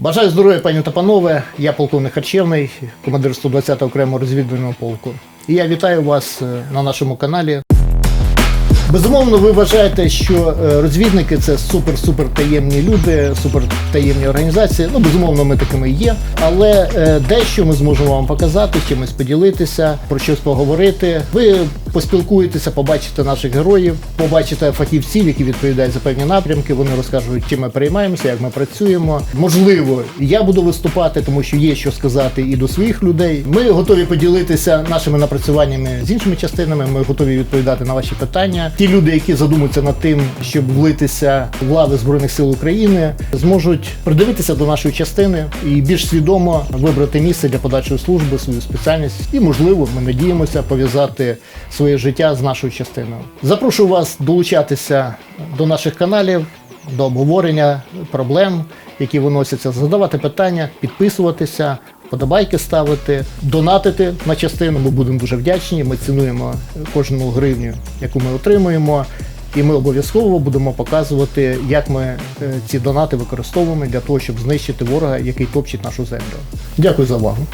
Бажаю здоров'я, пані та панове. Я полковник Харчевний, командир 120 окремого розвідувального полку. І я вітаю вас е, на нашому каналі. Безумовно, ви вважаєте, що е, розвідники це супер-супер таємні люди, супер таємні організації. Ну, безумовно, ми такими є. Але е, дещо ми зможемо вам показати, чимось поділитися, про щось поговорити. Ви поспілкуєтеся, побачите наших героїв, побачите фахівців, які відповідають за певні напрямки. Вони розкажуть, чим ми переймаємося, як ми працюємо. Можливо, я буду виступати, тому що є що сказати і до своїх людей. Ми готові поділитися нашими напрацюваннями з іншими частинами. Ми готові відповідати на ваші питання. Ті люди, які задумуються над тим, щоб влитися в лави збройних сил України, зможуть придивитися до нашої частини і більш свідомо вибрати місце для подальшої служби, свою спеціальність, і можливо, ми надіємося пов'язати своє життя з нашою частиною. Запрошую вас долучатися до наших каналів, до обговорення проблем, які виносяться, задавати питання, підписуватися. Подобайки ставити, донатити на частину. Ми будемо дуже вдячні. Ми цінуємо кожну гривню, яку ми отримуємо. І ми обов'язково будемо показувати, як ми е, ці донати використовуємо для того, щоб знищити ворога, який топчить нашу землю. Дякую за увагу.